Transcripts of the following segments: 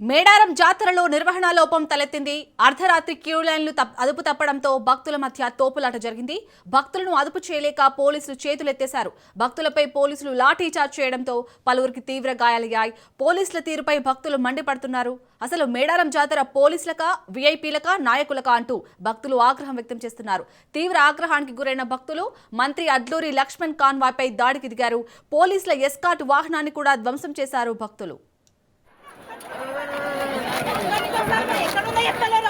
మేడారం జాతరలో నిర్వహణ లోపం తలెత్తింది. అర్ధరాత్రి క్యూ లైన్లు తప్- అదుపు తప్పడంతో భక్తుల మధ్య తోపులాట జరిగింది. భక్తులను అదుపు చేయలేక పోలీసులు చేతులెత్తేశారు. భక్తులపై పోలీసులు లాఠీచార్జ్ చేయడంతో పలువురికి తీవ్ర గాయాలయ్యాయి. పోలీసుల తీరుపై భక్తులు మండిపడుతున్నారు. అసలు మేడారం జాతర పోలీసులకా వీఐపీలకా నాయకులకా అంటూ భక్తులు ఆగ్రహం వ్యక్తం చేస్తున్నారు. తీవ్ర ఆగ్రహానికి గురైన భక్తులు మంత్రి అడ్లూరి లక్ష్మణ్ కాన్వాయ్పై దాడికి దిగారు. పోలీసుల ఎస్కాట్ వాహనాన్ని కూడా ధ్వంసం చేశారు భక్తులు. Ah. Ganito sa akin, kanunayat talaga.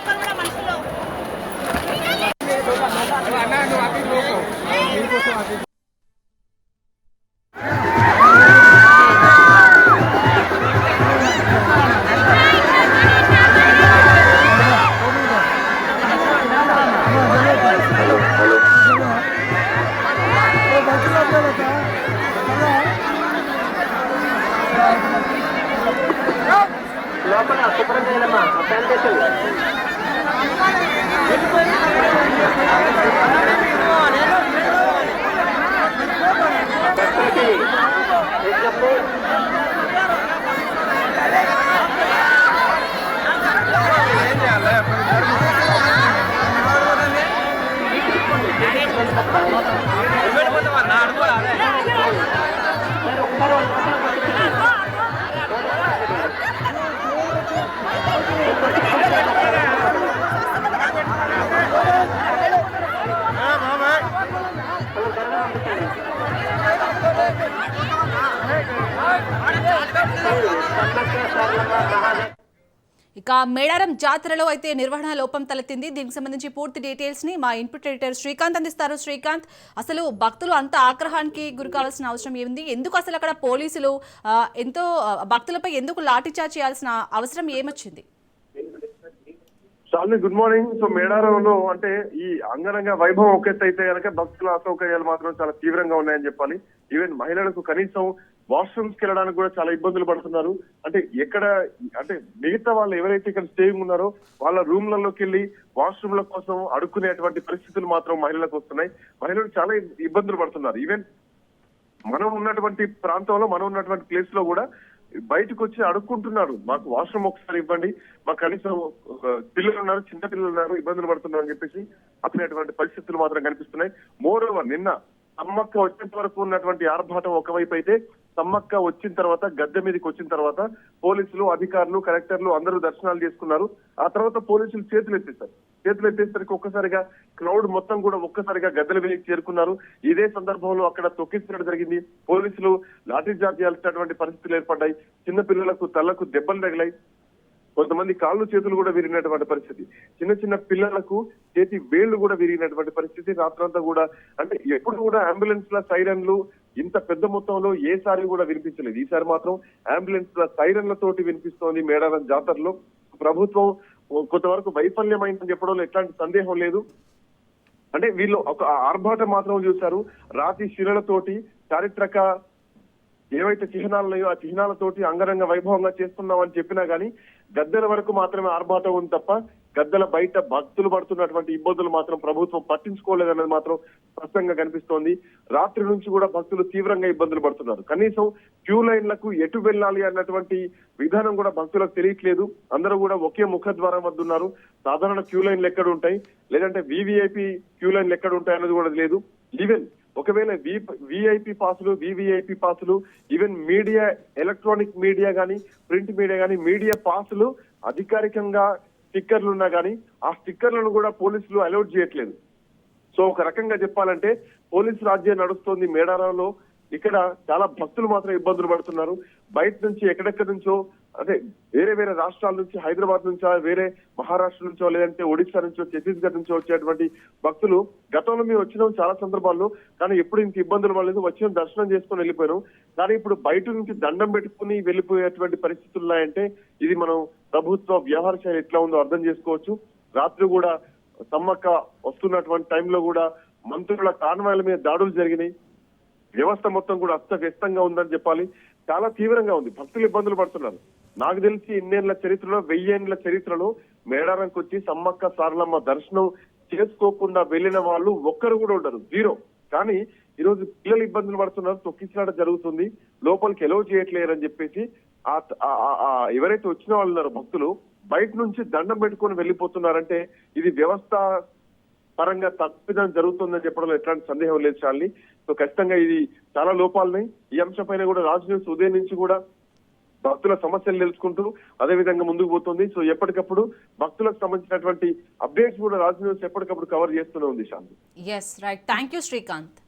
చేయాలమ్మా శానిటేషన్ భక్తులకి విజ్ఞప్తి ఇక మేడారం జాతరలో అయితే నిర్వహణ లోపం తలెత్తింది. దీనికి సంబంధించి పూర్తి డీటెయిల్స్ని మా ఇన్పుట్ ఎడిటర్ శ్రీకాంత్ అందిస్తారు. శ్రీకాంత్ అసలు భక్తులు అంత ఆగ్రహానికి గురి కావాల్సిన అవసరం ఏముంది? ఎందుకు అసలు అక్కడ పోలీసులు ఎంతో భక్తులపై ఎందుకు లాఠీచార్జ్ చేయాల్సిన అవసరం ఏమొచ్చింది? చాలు గుడ్ మార్నింగ్. సో మేడారంలో అంటే ఈ అంగరంగ వైభవం ఒక అయితే కనుక భక్తుల అసౌకర్యాలు మాత్రం చాలా తీవ్రంగా ఉన్నాయని చెప్పాలి. ఈవెన్ మహిళలకు కనీసం వాష్రూమ్స్కి వెళ్ళడానికి కూడా చాలా ఇబ్బందులు పడుతున్నారు. అంటే ఎక్కడ అంటే మిగతా వాళ్ళు ఎవరైతే ఇక్కడ స్టేయింగ్ ఉన్నారో వాళ్ళ రూమ్లలోకి వెళ్ళి వాష్రూమ్ల కోసం అడుక్కునేటువంటి పరిస్థితులు మాత్రం మహిళలకు వస్తున్నాయి. మహిళలు చాలా ఇబ్బందులు పడుతున్నారు. ఈవెన్ మనం ఉన్నటువంటి ప్రాంతంలో మనం ఉన్నటువంటి ప్లేస్లో కూడా బయటకు వచ్చి అడుక్కుంటున్నారు. మాకు వాష్రూమ్ ఒకసారి ఇవ్వండి. మాకు కనీసం పిల్లలు ఉన్నారు చిన్న పిల్లలు ఉన్నారు ఇబ్బందులు పడుతున్నారు అని చెప్పేసి అతనేటువంటి పరిస్థితులు మాత్రం కనిపిస్తున్నాయి. మోర్ ఓవర్ నిన్న సమ్మక్క వచ్చేంత వరకు ఉన్నటువంటి ఆర్భాటం ఒకవైపు అయితే సమ్మక్క వచ్చిన తర్వాత గద్దె మీదకి వచ్చిన తర్వాత పోలీసులు అధికారులు కలెక్టర్లు అందరూ దర్శనాలు చేసుకున్నారు. ఆ తర్వాత పోలీసులు చేతులు ఎత్తేశారు. చేతులు ఎత్తేసరికి ఒక్కసారిగా క్రౌడ్ మొత్తం కూడా ఒక్కసారిగా గద్దెల మీదకి చేరుకున్నారు. ఇదే సందర్భంలో అక్కడ తొక్కించడం జరిగింది. పోలీసులు లాఠీ చార్జ్ చేయాల్సినటువంటి పరిస్థితులు ఏర్పడ్డాయి. చిన్న పిల్లలకు తలకు దెబ్బలు తగిలాయి. కొంతమంది కాళ్ళు చేతులు కూడా విరిగినటువంటి పరిస్థితి. చిన్న చిన్న పిల్లలకు చేతి వేళ్ళు కూడా విరిగినటువంటి పరిస్థితి. రాత్రంతా కూడా అంటే ఎప్పుడు కూడా అంబులెన్స్ ల సైరన్లు ఇంత పెద్ద మొత్తంలో ఏసారి కూడా వినిపించలేదు. ఈసారి మాత్రం అంబులెన్స్ ల సైరన్ల తోటి వినిపిస్తోంది మేడారం జాతరలో. ప్రభుత్వం కొంతవరకు వైఫల్యమైందని చెప్పడంలో ఎట్లాంటి సందేహం లేదు. అంటే వీళ్ళు ఒక ఆర్భాటం మాత్రం చూశారు. రాతి శిలలతోటి చారిత్రక ఏవైతే చిహ్నాలు ఉన్నాయో ఆ చిహ్నాలతోటి అంగరంగ వైభవంగా చేస్తున్నామని చెప్పినా గానీ గద్దెల వరకు మాత్రమే ఆర్భాటం ఉంది తప్ప గద్దెల బయట భక్తులు పడుతున్నటువంటి ఇబ్బందులు మాత్రం ప్రభుత్వం పట్టించుకోలేదన్నది మాత్రం స్పష్టంగా కనిపిస్తోంది. రాత్రి నుంచి కూడా భక్తులు తీవ్రంగా ఇబ్బందులు పడుతున్నారు. కనీసం క్యూ లైన్లకు ఎటు వెళ్ళాలి అన్నటువంటి విధానం కూడా భక్తులకు తెలియట్లేదు. అందరూ కూడా ఒకే ముఖద్వారం వద్ద ఉన్నారు. సాధారణ క్యూ లైన్లు ఎక్కడ ఉంటాయి? లేదంటే వివిఐపి క్యూ లైన్లు ఎక్కడ ఉంటాయి అన్నది కూడా లేదు ఈవెన్ ఒకవేళ విఐపి పాసులు వివిఐపి పాసులు ఈవెన్ మీడియా ఎలక్ట్రానిక్ మీడియా గానీ ప్రింట్ మీడియా గానీ మీడియా పాసులు అధికారికంగా స్టిక్కర్లు ఉన్నా గానీ ఆ స్టిక్కర్లను కూడా పోలీసులు అలౌట్ చేయట్లేదు. సో ఒక రకంగా చెప్పాలంటే పోలీసు రాజ్యం నడుస్తోంది మేడారంలో. ఇక్కడ చాలా భక్తులు మాత్రం ఇబ్బందులు పడుతున్నారు. బయట నుంచి ఎక్కడెక్కడి నుంచో అదే వేరే వేరే రాష్ట్రాల నుంచి హైదరాబాద్ నుంచో వేరే మహారాష్ట్ర నుంచో లేదంటే ఒడిశా నుంచో ఛత్తీస్గఢ్ నుంచో వచ్చేటువంటి భక్తులు గతంలో మేము వచ్చినాం చాలా సందర్భాల్లో కానీ ఎప్పుడు ఇంత ఇబ్బందులు పడలేదు. వచ్చిన దర్శనం చేసుకుని వెళ్ళిపోయాం కానీ ఇప్పుడు బయట నుంచి దండం పెట్టుకుని వెళ్ళిపోయేటువంటి పరిస్థితులు ఉన్నాయంటే ఇది మనం ప్రభుత్వ వ్యవహార శైలి ఎట్లా ఉందో అర్థం చేసుకోవచ్చు. రాత్రి కూడా సమ్మక్క వస్తున్నటువంటి టైంలో కూడా మంత్రుల కాన్వాయ్ల మీద దాడులు జరిగినాయి. వ్యవస్థ మొత్తం కూడా అస్తవ్యస్తంగా ఉందని చెప్పాలి. చాలా తీవ్రంగా ఉంది. భక్తులు ఇబ్బందులు పడుతున్నారు. నాకు తెలిసి ఇన్నేళ్ళ చరిత్రలో వెయ్యేండ్ల చరిత్రలో మేడారంకి వచ్చి సమ్మక్క సారలమ్మ దర్శనం చేసుకోకుండా వెళ్ళిన వాళ్ళు ఒక్కరు కూడా ఉండరు. జీరో. కానీ ఈరోజు పిల్లలు ఇబ్బందులు పడుతున్నారు. తొక్కిసలాట జరుగుతుంది. లోపలికి ఎలవ్ చేయట్లేరని చెప్పేసి ఆ ఎవరైతే వచ్చిన వాళ్ళు ఉన్నారో భక్తులు బయట నుంచి దండం పెట్టుకొని వెళ్ళిపోతున్నారంటే ఇది వ్యవస్థ పరంగా తప్పిదం జరుగుతుందని చెప్పడంలో ఎట్లాంటి సందేహం లేదు చాలి సో ఖచ్చితంగా ఇది చాలా లోపాలున్నాయి ఈ అంశం పైన కూడా రాజు న్యూస్ ఉదయం నుంచి కూడా భక్తుల సమస్యలు తెలుసుకుంటూ అదే విధంగా ముందుకు పోతుంది. సో ఎప్పటికప్పుడు భక్తులకు సంబంధించినటువంటి అప్డేట్స్ కూడా రాజు న్యూస్ ఎప్పటికప్పుడు కవర్ చేస్తూనే ఉంది Shanti. Yes right thank you Srikanth.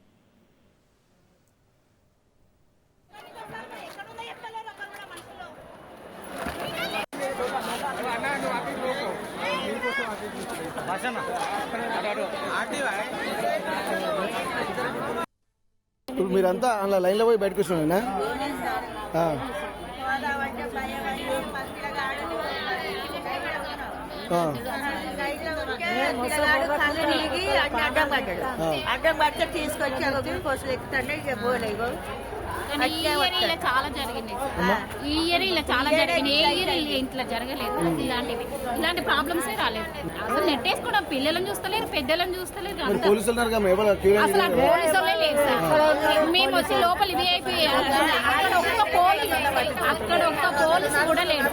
ఇప్పుడు మీరంతా అలా లైన్లో పోయి బయటకు వచ్చినా అడ్డం పడితే తీసుకొచ్చి ఒక గ్లూకోజ్ ఎక్కుతాండే ఇక పోలేవు. కానీ ఈ ఇయర్ ఇలా చాలా జరిగినాయి ఈ ఇయర్ ఇలా చాలా జరిగినాయి ఏ ఇయర్ ఇట్లా జరగలేదు. ఇలాంటివి. ఇలాంటి ప్రాబ్లమ్స్ రాలేదు. అసలు నెట్టేసుకోవడం పిల్లలను చూస్తలేరు పెద్దలను చూస్తలేరు. పోలీసులు అసలు ఆ పోలీసు వాళ్ళే లేరు సార్. మేము వచ్చి లోపల విఐపి అక్కడ ఒక్క పోలీసు అక్కడ ఒక్క పోలీసు కూడా లేడు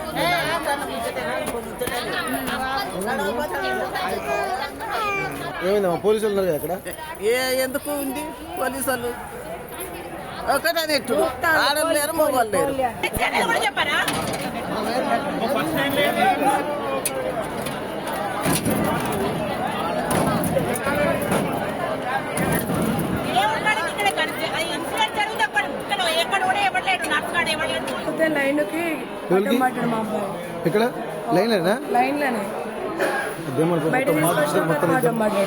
ఏమైందమ్మా? పోలీసులు ఉన్నారు కదా అక్కడ ఏ ఎందుకు ఉంది? పోలీసు వాళ్ళు ఒకటే నెట్టు ఆడలు లేరు మగవాళ్ళు లేరు. ఇక్కడ లైన్లేనా? లైన్లోనే. మొత్తం మార్చి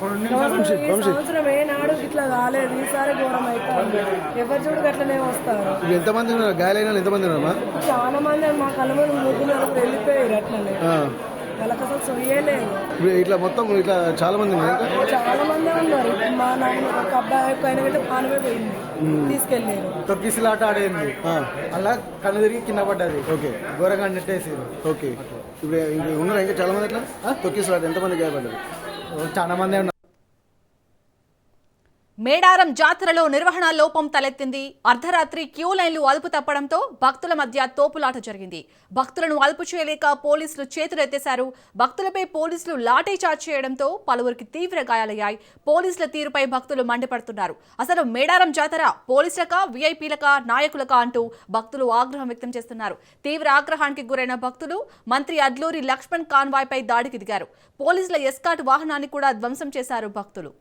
సంవత్సరం- ఏనాడు ఇట్లా కాలేదు ఈసారి ఘోరం అవుతుంది ఎవరు చూడు అట్లనే వస్తారు. ఇప్పుడు ఎంతమంది ఉన్నారు? గాయాలైన ఎంతమంది ఉన్నారమ్మా? చాలా మంది మా కళ్ళ ముగ్గురు నలుగురు వెళ్ళిపోయారు అట్లనే. ఆ. వాళ్ళకి అసలు సొయ్యలేదు. ఇప్పుడు ఇట్లా మొత్తం ఇట్లా చాలా మంది చాలా మంది ఉన్నారు. మా నాన్న ఒక అబ్బాయి అయితే పానమే పోయింది. తీసుకెళ్ళారు. తొక్కిసిలాట ఆడేది. అలా కన్ను తిరిగి కింద పడ్డది. ఓకే. ఘోరంగా నెట్టేసారు ఓకే. ఇప్పుడు ఉన్నారా ఇంకా చాలా మంది అట్లా? తొక్కిసలాట ఎంతమంది గాయపడ్డారు? చాలా మంది మేడారం జాతరలో నిర్వహణ లోపం తలెత్తింది. అర్ధరాత్రి క్యూ లైన్లు అదుపు తప్పడంతో భక్తుల మధ్య తోపులాట జరిగింది. భక్తులను అదుపు చేయలేక పోలీసులు చేతులెత్తేశారు భక్తులపై పోలీసులు లాఠీ చార్జ్ చేయడంతో పలువురికి తీవ్ర గాయాలయ్యాయి. పోలీసుల తీరుపై భక్తులు మండిపడుతున్నారు. అసలు మేడారం జాతర పోలీసులక వీఐపీలక నాయకులకా అంటూ భక్తులు ఆగ్రహం వ్యక్తం చేస్తున్నారు. తీవ్ర ఆగ్రహానికి గురైన భక్తులు మంత్రి అడ్లూరి లక్ష్మణ్ కాన్వాయ్పై దాడికి దిగారు. పోలీసుల ఎస్కాట్ వాహనాన్ని కూడా ధ్వంసం చేశారు భక్తులు.